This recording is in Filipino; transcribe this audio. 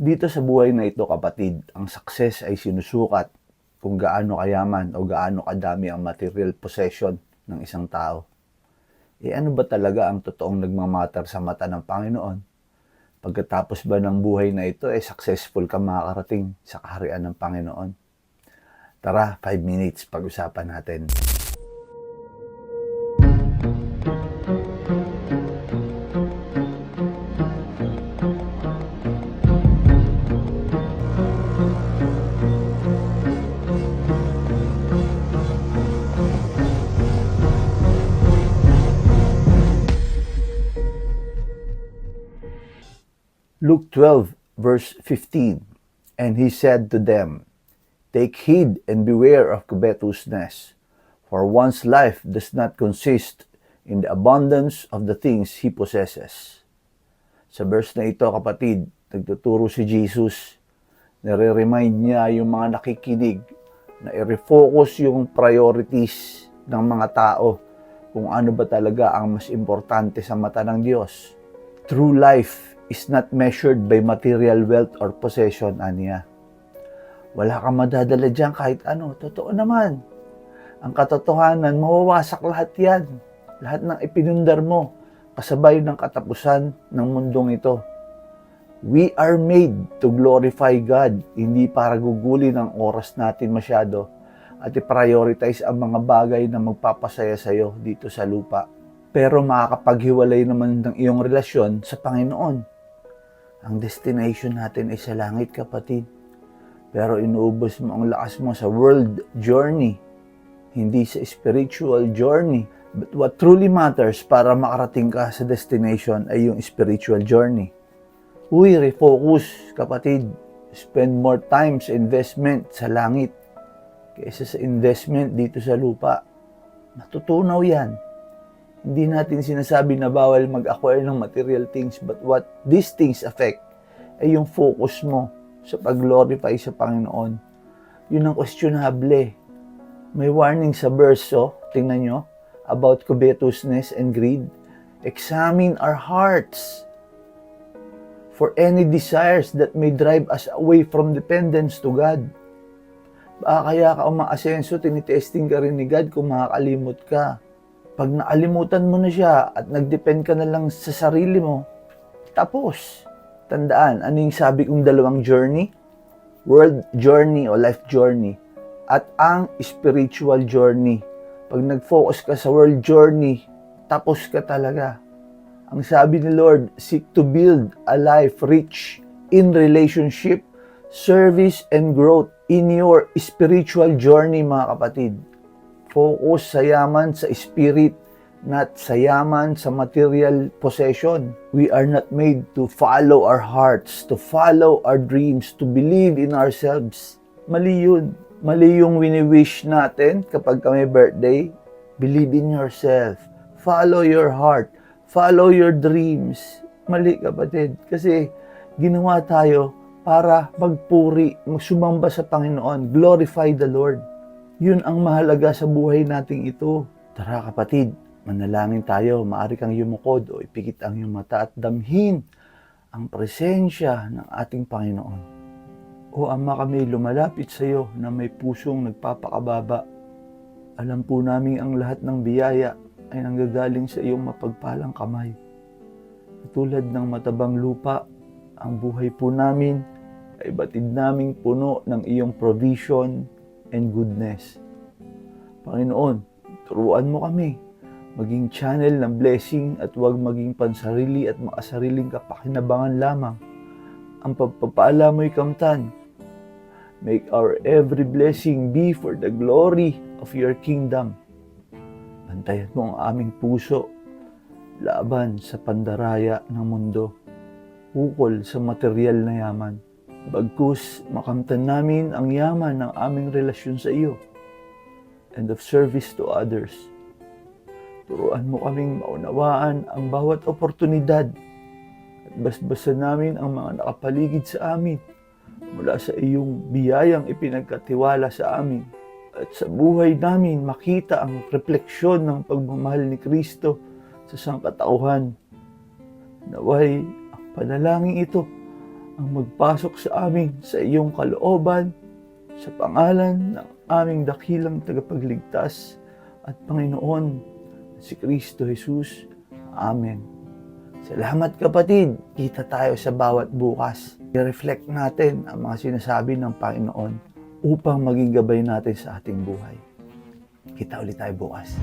Dito sa buhay na ito, kapatid, ang success ay sinusukat kung gaano kayaman o gaano kadami ang material possession ng isang tao. Eh ano ba talaga ang totoong nagmamatter sa mata ng Panginoon? Pagkatapos ba ng buhay na ito, eh successful ka makakarating sa kaharian ng Panginoon? Tara, 5 minutes, pag-usapan natin. Luke 12, verse 15. And he said to them, Take heed and beware of covetousness, for one's life does not consist in the abundance of the things he possesses. Sa verse na ito, kapatid, nagtuturo si Jesus, nare-remind niya yung mga nakikinig na i-refocus yung priorities ng mga tao kung ano ba talaga ang mas importante sa mata ng Diyos. True life is not measured by material wealth or possession, aniya. Wala kang madadala dyan kahit ano. Totoo naman. Ang katotohanan, mawawasak lahat yan. Lahat ng ipinundar mo, kasabay ng katapusan ng mundong ito. We are made to glorify God, hindi para gugulin ang oras natin masyado at i-prioritize ang mga bagay na magpapasaya sa iyo dito sa lupa. Pero makakapaghiwalay naman ng iyong relasyon sa Panginoon. Ang destination natin ay sa langit, kapatid. Pero inuubos mo ang lakas mo sa world journey, hindi sa spiritual journey. But what truly matters para makarating ka sa destination ay yung spiritual journey. Uy, refocus, kapatid. Spend more time sa investment sa langit kaysa sa investment dito sa lupa. Matutunaw yan. Hindi natin sinasabi na bawal mag-acquire ng material things, but what these things affect ay yung focus mo sa pag-glorify sa Panginoon. Yun ang questionable. May warning sa verse, oh, tingnan nyo, about covetousness and greed. Examine our hearts for any desires that may drive us away from dependence to God. Baka kaya ka umaasenso, tinitesting ka rin ni God kung makakalimot ka. Pag nakalimutan mo na siya at nagdepend ka na lang sa sarili mo, tapos. Tandaan, ano yung sabi kong dalawang journey? World journey o life journey. At ang spiritual journey. Pag nag-focus ka sa world journey, tapos ka talaga. Ang sabi ni Lord, seek to build a life rich in relationship, service, and growth in your spiritual journey, mga kapatid. Focus sa yaman sa spirit, not sa yaman sa material possession. We are not made to follow our hearts, to follow our dreams, to believe in ourselves. Mali yun. Mali yung wini-wish natin kapag kami birthday. Believe in yourself. Follow your heart. Follow your dreams. Mali kapatid. Kasi ginawa tayo para magpuri, magsumamba sa Panginoon. Glorify the Lord. Yun ang mahalaga sa buhay nating ito. Tara kapatid, manalangin tayo. Maari kang yumukod o ipikit ang iyong mata at damhin ang presensya ng ating Panginoon. O Ama kami lumalapit sa iyo na may pusong nagpapakababa. Alam po namin ang lahat ng biyaya ay nanggagaling sa iyong mapagpalang kamay. Tulad ng matabang lupa, ang buhay po namin ay batid naming puno ng iyong provision and goodness. Panginoon, turuan mo kami maging channel ng blessing at huwag maging pansarili at makasariling kapakinabangan lamang. Ang pagpapaala mo'y kamtan. Make our every blessing be for the glory of your kingdom. Bantayan mo ang aming puso laban sa pandaraya ng mundo, ukol sa material na yaman. Bagkus, makamtan namin ang yaman ng aming relasyon sa iyo and of service to others. Turuan mo kaming maunawaan ang bawat oportunidad at basbasan namin ang mga nakapaligid sa amin mula sa iyong biyayang ipinagkatiwala sa amin at sa buhay namin makita ang refleksyon ng pagmamahal ni Kristo sa sangkatauhan. Naway ang panalangin ito ang magpasok sa amin sa iyong kalooban sa pangalan ng aming dakilang tagapagligtas at Panginoon, si Kristo Jesus. Amen. Salamat kapatid. Kita tayo sa bawat bukas. I-reflect natin ang mga sinasabi ng Panginoon upang maging gabay natin sa ating buhay. Kita ulit tayo bukas.